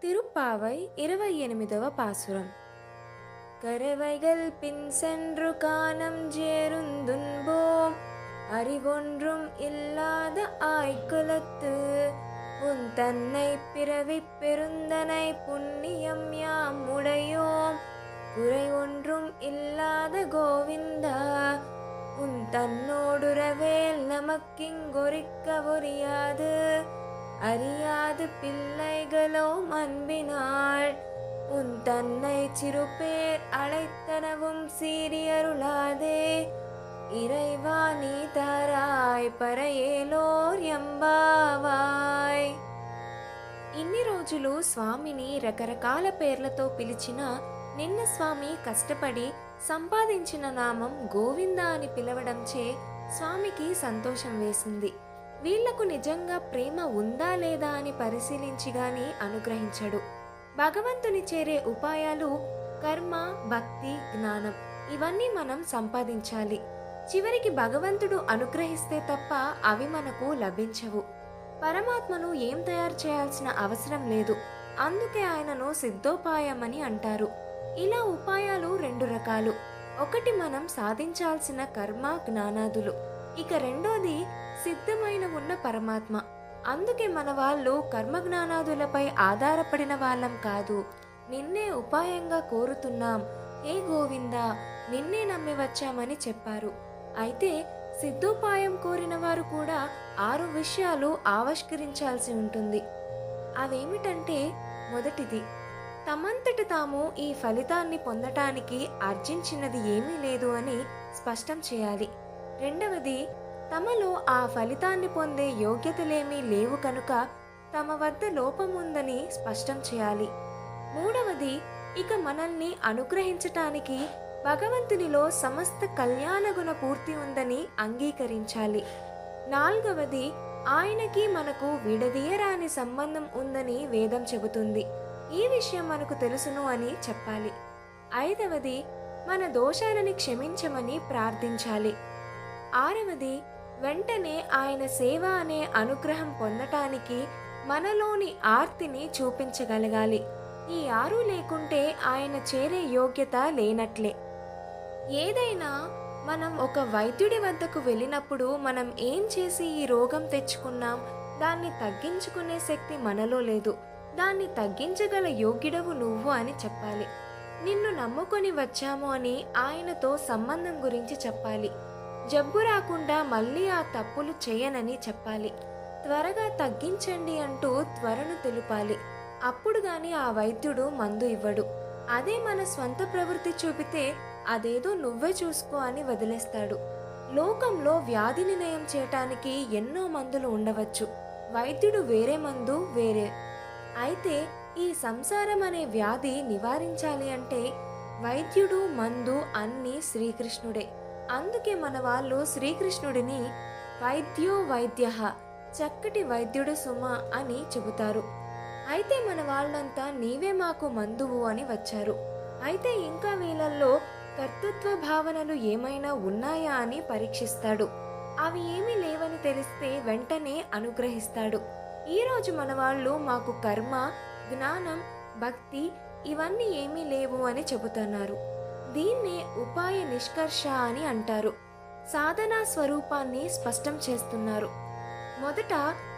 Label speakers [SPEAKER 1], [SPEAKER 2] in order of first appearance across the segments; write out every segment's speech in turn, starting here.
[SPEAKER 1] తిరుప్పావై ఇరవై ఎనిమిదవ పాసురం கரவைகள் பின் சென்று காணம் ஜேருந்துன்போம் அறிவொன்றும் இல்லாத ஆய்குலத்து. உன் தன்னை பிறவி பெருந்தனை புண்ணியம் யாம் உடையோம். குறை ஒன்றும் இல்லாத கோவிந்தா. உன் தன்னோடுறவேல் நமக்கிங்கொரிக்க ஒரியாது. அறியாது பிள்ளைகளோம் அன்பினாள் உன் தன்னை சிறுபேர் அழைத்தனவும் சீரியருளாதே இறைவா நீ தாராய் పరయేలోర్ ఎంబావాయ్ ఇన్ని రోజులు స్వామిని రకరకాల పేర్లతో పిలిచిన నిన్న స్వామి కష్టపడి సంపాదించిన నామం గోవింద అని పిలవడంచే స్వామికి సంతోషం వేసింది వీళ్ళకు నిజంగా ప్రేమ ఉందా లేదా అని పరిశీలించి గాని అనుగ్రహించడు. భగవంతుని చేరే ఉపాయాలు కర్మ భక్తి జ్ఞానం ఇవన్నీ మనం సంపాదించాలి. చివరికి భగవంతుడు అనుగ్రహిస్తే తప్ప అవి మనకు లభించవు. పరమాత్మను ఏం తయారు చేయాల్సిన అవసరం లేదు. అందుకే ఆయనను సిద్ధోపాయమని అంటారు. ఇలా ఉపాయాలు రెండు రకాలు. ఒకటి మనం సాధించాల్సిన కర్మ జ్ఞానాదులు. ఇక రెండోది సిద్ధమైన ఉన్న పరమాత్మ. అందుకే మన వాళ్ళు కర్మ జ్ఞానాదులపై ఆధారపడిన వాళ్ళం కాదు. నిన్నే ఉపాయంగా కోరుతున్నాం. ఏ గోవిందా నిన్నే నమ్మి వచ్చామని చెప్పారు. అయితే సిద్ధోపాయం కోరిన వారు కూడా ఆరు విషయాలు ఆవిష్కరించాల్సి ఉంటుంది. అవేమిటంటే మొదటిది తమంతట తాము ఈ ఫలితాన్ని పొందటానికి ఆర్జించినది ఏమీ లేదు అని స్పష్టం చేయాలి. రెండవది తమలో ఆ ఫలితాన్ని పొందే యోగ్యతలేమీ లేవు కనుక తమ వద్ద లోపం ఉందని స్పష్టం చేయాలి. మూడవది ఇక మనల్ని అనుగ్రహించటానికి భగవంతునిలో సమస్త కళ్యాణ గుణ పూర్తి ఉందని అంగీకరించాలి. నాలుగవది ఆయనకి మనకు విడదీయరాని సంబంధం ఉందని వేదం చెబుతుంది. ఈ విషయం మనకు తెలుసును అని చెప్పాలి. ఐదవది మన దోషాలని క్షమించమని ప్రార్థించాలి. ఆరవది వెంటనే ఆయన సేవ అనే అనుగ్రహం పొందటానికి మనలోని ఆర్తిని చూపించగలగాలి. ఈ ఆరు లేకుంటే ఆయన చేరే యోగ్యత లేనట్లే. ఏదైనా మనం ఒక వైద్యుడి వద్దకు వెళ్ళినప్పుడు మనం ఏం చేసి ఈ రోగం తెచ్చుకున్నాం? దాన్ని తగ్గించుకునే శక్తి మనలో లేదు. దాన్ని తగ్గించగల యోగ్యుడవు నువ్వు అని చెప్పాలి. నిన్ను నమ్ముకొని వచ్చాము అని ఆయనతో సంబంధం గురించి చెప్పాలి. జబ్బు రాకుండా మళ్ళీ ఆ తప్పులు చేయనని చెప్పాలి. త్వరగా తగ్గించండి అంటూ త్వరను తెలుపాలి. అప్పుడు గాని ఆ వైద్యుడు మందు ఇవ్వడు. అదే మన స్వంత ప్రవృత్తి చూపితే అదేదో నువ్వే చూసుకో అని వదిలేస్తాడు. లోకంలో వ్యాధిని నయం చేయటానికి ఎన్నో మందులు ఉండవచ్చు. వైద్యుడు వేరే మందు వేరే. అయితే ఈ సంసారం అనే వ్యాధి నివారించాలి అంటే వైద్యుడు మందు అన్నీ శ్రీకృష్ణుడే. అందుకే మన వాళ్ళు శ్రీకృష్ణుడిని వైద్యో వైద్య చక్కటి వైద్యుడు సుమ అని చెబుతారు. అయితే మన వాళ్ళంతా నీవే మాకు మందువు అని వచ్చారు. అయితే ఇంకా వీళ్ళల్లో కర్తృత్వ భావనలు ఏమైనా ఉన్నాయా అని పరీక్షిస్తాడు. అవి ఏమీ లేవని తెలిస్తే వెంటనే అనుగ్రహిస్తాడు. ఈరోజు మన వాళ్ళు మాకు కర్మ జ్ఞానం భక్తి ఇవన్నీ ఏమీ లేవు అని చెబుతున్నారు. దీన్నే ఉపాయ నిష్కర్ష అని అంటారు. సాధనా స్వరూపాన్ని స్పష్టం చేస్తున్నారు. మొదట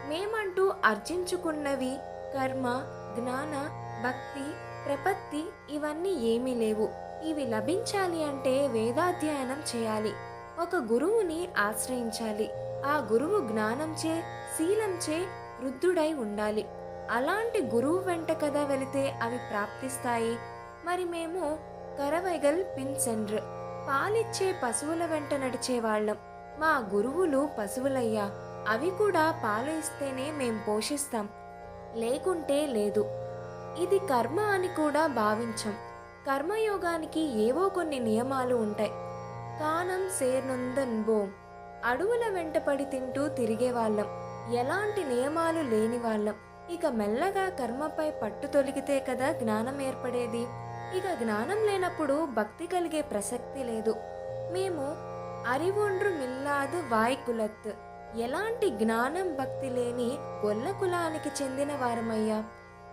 [SPEAKER 1] మేమంటూ అర్జించుకున్నవి కర్మ జ్ఞాన భక్తి ప్రపత్తి ఇవన్నీ ఏమీ లేవు. ఇవి లభించాలి అంటే వేదాధ్యయనం చేయాలి. ఒక గురువుని ఆశ్రయించాలి. ఆ గురువు జ్ఞానంచే శీలంచే వృద్ధుడై ఉండాలి. అలాంటి గురువు వెంట కదా వెళితే అవి ప్రాప్తిస్తాయి. మరి మేము కరవైగల్ పిన్ సెండ్ర్. పాలిచ్చే పశువుల వెంట నడిచే వాళ్ళం మా గురువులు పశువులయ్యా అవి కూడా పాలు ఇస్తేనే మేం పోషిస్తాం. లేకుంటే లేదు. ఇది కర్మ అని కూడా భావించం. కర్మయోగానికి ఏవో కొన్ని నియమాలు ఉంటాయి. కానం సేర్నుందన్ బోం అడవుల వెంటపడి తింటూ తిరిగేవాళ్ళం. ఎలాంటి నియమాలు లేని వాళ్ళం ఇక మెల్లగా కర్మపై పట్టు తొలిగితే కదా జ్ఞానం ఏర్పడేది? ఇక జ్ఞానం లేనప్పుడు భక్తి కలిగే ప్రసక్తి లేదు. మేము అరివొండ్రు మిల్లాదు వాయ్కులత్. ఎలాంటి జ్ఞానం భక్తి లేని గొల్ల కులానికి చెందిన వారమయ్యా.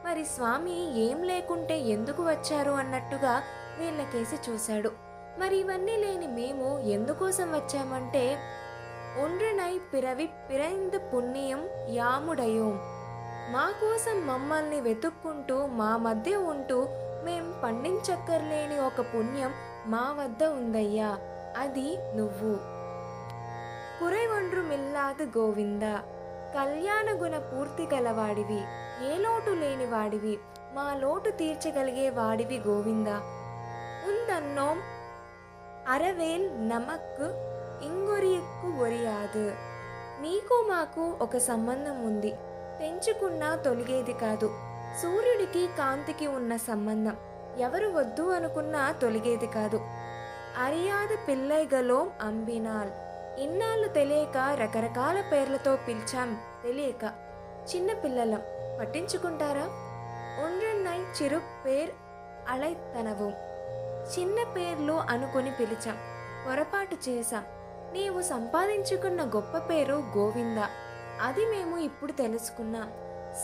[SPEAKER 1] మరి స్వామి ఏం లేకుంటే ఎందుకు వచ్చారు అన్నట్టుగా వీళ్ళకేసి చూశాడు. మరి ఇవన్నీ లేని మేము ఎందుకోసం వచ్చామంటే ఒండ్రనై పిరవి పిరైంద పుణ్యం యాముడయోం. మా కోసం మమ్మల్ని వెతుక్కుంటూ మా మధ్య ఉంటూ మేం పండించక్కర్లేని ఒక పుణ్యం మా వద్ద ఉందయ్యా అది నువ్వు. కురై ఒండ్రు మిల్లాదు గోవింద కళ్యాణ గుణ పూర్తి గలవాడివి ఏ లోటు లేని వాడివి మా లోటు తీర్చగలిగే వాడివి గోవింద. ఉందన్నోం అరవేల్ నమక్కు ఇంగొరియక్కు ఒరియాదు. నీకు మాకు ఒక సంబంధం ఉంది తెంచుకున్నా తొలిగేది కాదు. సూర్యుడికి కాంతికి ఉన్న సంబంధం. ఎవరు వద్దు అనుకున్నా తొలిగేది కాదు. అరియాద పిల్లైగలోం అంబినాల్. ఇన్నాళ్ళు తెలియక రకరకాల పేర్లతో పిలిచాం తెలియక. చిన్న పిల్లలం. పట్టించుకుంటారా? ఒండ్రన్నై చిరు పేర్ అలైతనవు. చిన్న పేర్లు అనుకుని పిలిచాం. పొరపాటు చేశాం. నీవు సంపాదించుకున్న గొప్ప పేరు గోవింద. అది మేము ఇప్పుడు తెలుసుకున్నాం.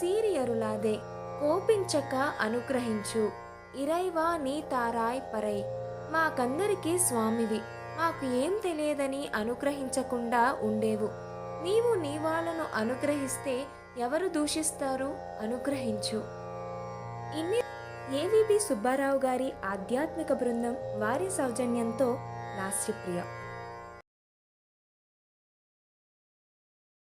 [SPEAKER 1] సీరియరులాదే కోపించక అనుగ్రహించు. ఇరైవా నీ తారాయ్ పరై. మాకందరికీ స్వామివి. మాకు ఏం తెలియదని అనుగ్రహించకుండా ఉండేవు. నీవు నీ వాళ్ళను అనుగ్రహిస్తే ఎవరు దూషిస్తారు? అనుగ్రహించు. ఇన్ని ఏవిబి సుబ్బారావు గారి ఆధ్యాత్మిక బృందం వారి సౌజన్యంతో లాస్యప్రియ